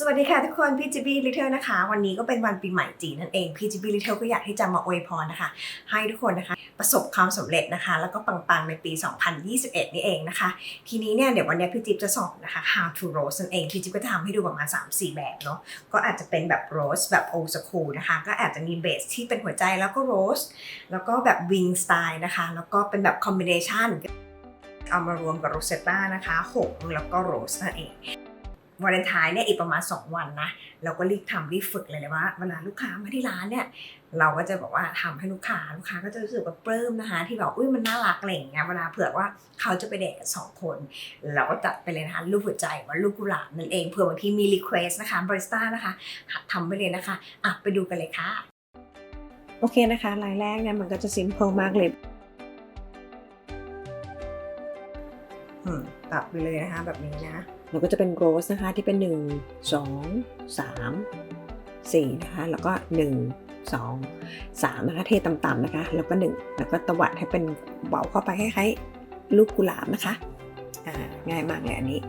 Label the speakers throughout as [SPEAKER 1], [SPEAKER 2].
[SPEAKER 1] สวัสดีค่ะทุกคน PGB Little นะคะ วันนี้ก็เป็นวันปีใหม่จีนนั่นเอง PGB Little ก็อยากที่จะมาอวยพรนะคะ ให้ทุกคนนะคะ ประสบความสำเร็จนะคะ แล้วก็ปังๆในปี 2021 นี่เองนะคะ ทีนี้เนี่ยเดี๋ยววันนี้พี่จิ๊บจะสอนนะคะ how to roast นั่นเองพี่จิ๊บก็จะทำให้ดูประมาณ 3-4 แบบเนาะก็อาจจะเป็นแบบ roast แบบ old school นะคะ ก็อาจจะมีเบสที่เป็นหัวใจแล้วก็ roast แล้วก็แบบ wing style นะคะ แล้วก็เป็นแบบ combination เอามารวมกับโรเซตต้านะคะหงแล้วก็โรสนั่นเอง วาเลนไทน์เนี่ยอีกประมาณ 2 วันนะเราก็รีบทำรีบฝึกเลยเลยว่าเวลาลูกค้ามาที่ร้านเนี่ยเราก็จะบอกว่าทำให้ลูกค้าลูกค้าก็จะรู้สึกว่าปลื้มนะคะที่แบบอุ้ยมันน่ารักอะไรอย่างเงี้ยเวลาเผื่อว่าเขาจะไปเดทกันสองคน เราก็จัดไปเลยนะคะรูปหัวใจว่าลูกกุหลาบนั่นเองเผื่อบางทีมีรีเควสนะคะบริสต้านะคะหัดทำไปเลยนะคะอะไปดูกันเลยค่ะ โอเคนะคะรายแรกเนี่ยมันก็จะซิมเ l ิลมากเลย ตัดไปเลยนะคะแบบนี้นะแล้วก็จะเป็นโรสนะคะที่เป็น 1 2 3 4นะคะแล้วก็ 1 2 3นะคะเทต่ำๆนะคะ แล้วก็ 1 แล้วก็ตวัดให้เป็นเบาเข้าไปคล้ายๆลูกกุหลาบนะคะง่ายมากเลยอันนี้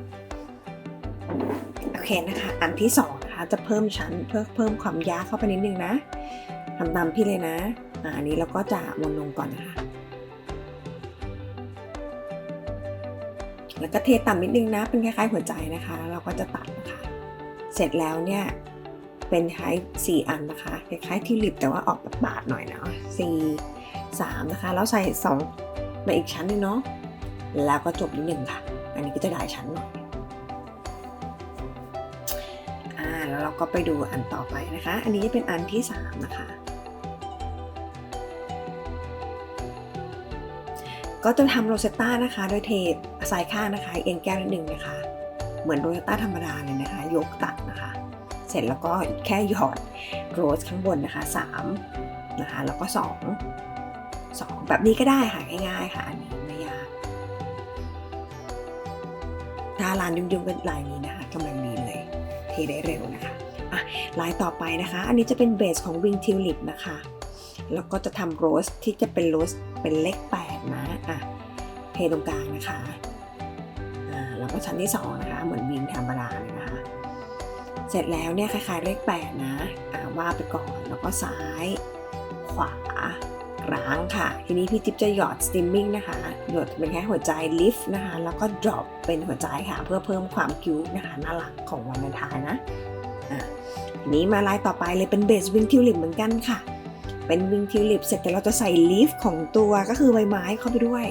[SPEAKER 1] โอเคนะคะอันที่2นะคะจะเพิ่มชั้นเพื่อเพิ่มความยากเข้าไปนิดนึงนะทำตามพี่เลยนะอันนี้เราก็จะวนลงก่อนนะคะ แล้วก็เทต่ำนิดนึงนะ เป็นคล้ายๆหัวใจนะคะ เราก็จะตัดนะคะ เสร็จแล้วเนี่ย เป็นคล้ายสี่อันนะคะ คล้ายๆที่ลิปแต่ว่าออกแบบบาดหน่อยเนาะสี่สามนะคะ แล้วใส่สองมาอีกชั้นหนึงเนาะ แล้วก็จบนิดหนึ่งค่ะ อันนี้ก็จะได้ชั้นหน่อยอ่า แล้วเราก็ไปดูอันต่อไปนะคะ อันนี้จะเป็นอันที่สามนะคะ ก็จะทำโรเซตต้านะคะ โดยเทสายข้างนะคะ เอียงแก้วนิดนึงนะคะ เหมือนโรเซตต้าธรรมดาเลยนะคะ ยกตัดนะคะ เสร็จแล้วก็แค่หยอดโรสข้างบนนะคะ3นะคะ แล้วก็ 2 2 แบบนี้ก็ได้ค่ะ ง่ายๆค่ะ อันนี้ไม่ยากถ้าร้านยุ่งๆก็ลายนี้นะคะกำลังดีเลย เทได้เร็วนะคะอะลายต่อไปนะคะ อันนี้จะเป็นเบสของวิงทิวลิปนะคะแล้วก็จะทำโรสที่จะเป็นโรสเป็นเลข8นะ อะเทตรงกลางนะคะอ่าแล้วก็ชั้นที่2นะคะเหมือนวิงธรรมดาเลยนะคะ เสร็จแล้วเนี่ยคล้ายๆเลข8นะอ่าวาดไปก่อนแล้วก็ซ้าย ขวาร้างค่ะ ทีนี้พี่จิ๊บจะหยอดสติมมิ่งนะคะ หยดเป็นแค่หัวใจลิฟต์นะคะ แล้วก็ดรอปเป็นหัวใจค่ะ เพื่อเพิ่มความคิ้วนะคะน่ารักของวันเลนทน์นะ อะ ทีนี้มาลายต่อไปเลยเป็นเบสวิงทิวลิปเหมือนกันค่ะ เป็นวิงทิวลิปเสร็จแต่เราจะใส่ลีฟของตัวก็คือใบไม้เข้าไปด้วย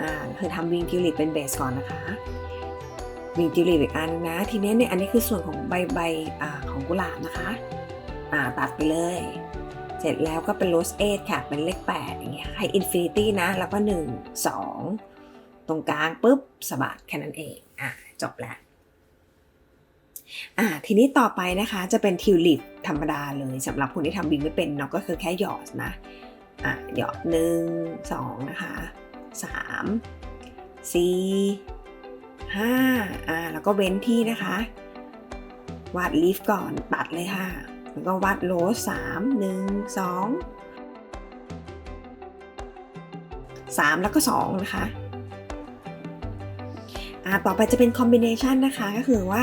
[SPEAKER 1] อ่าคือทำวิงทิวลิปเป็นเบสก่อนนะคะวิงทิวลิปอีกอันนะทีนี้เนี่ยอันนี้คือส่วนของใบใบอ่าของกุหลาบนะคะอ่าตัดไปเลย เสร็จแล้วก็เป็นโรสเอทค่ะเป็นเลข8อย่างเงี้ยให้อินฟินิตี้นะ แล้วก็ 1 2 ตรงกลางปุ๊บสะบัดแค่นั้นเองอะจบแล้ว อ่าทีนี้ต่อไปนะคะจะเป็นทิวลิปธรรมดาเลยสำหรับคนที่ทำบิงไม่เป็นเนาะก็คือแค่หยอดนะอะหยอดหนึ่งสองนะคะสามสี่ห้าอ่าแล้วก็เว้นที่นะคะ วาดลีฟก่อนตัดเลยค่ะ แล้วก็วาดโรสสามหนึ่งสองสามแล้วก็สองนะคะ ต่อไปจะเป็นคอมบิเนชันนะคะ ก็คือว่า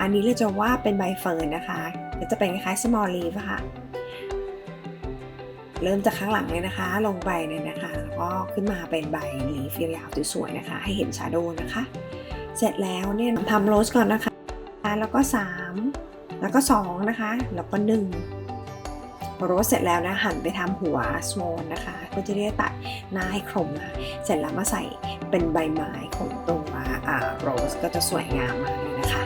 [SPEAKER 1] อันนี้เราจะวาดเป็นใบเฟิร์นนะคะก็จะเป็นคล้ายๆ small leaf ค่ะ เริ่มจากข้างหลังเลยนะคะ ลงไปเลยนะคะ แล้วก็ขึ้นมาเป็นใบ leaf ยาวๆสวยๆนะคะ ให้เห็น shadow นะคะ เสร็จแล้วเนี่ยทำโรสก่อนนะคะ แล้วก็ 3 แล้วก็ 2 นะคะ แล้วก็ 1 พอโรสเสร็จแล้วนะหั่นไปทำหัวสโมนนะคะเพื่อจะได้ตัดหน้าให้คมนะเสร็จแล้วมาใส่เป็นใบไม้ของตัวอ่าโรสก็จะสวยงามมากเลยนะคะ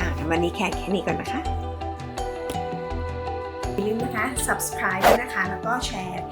[SPEAKER 1] อ่าวันนี้แค่แค่นี้ก่อนนะคะอย่าลืมนะคะ subscribe ด้วยนะคะ แล้วก็แชร์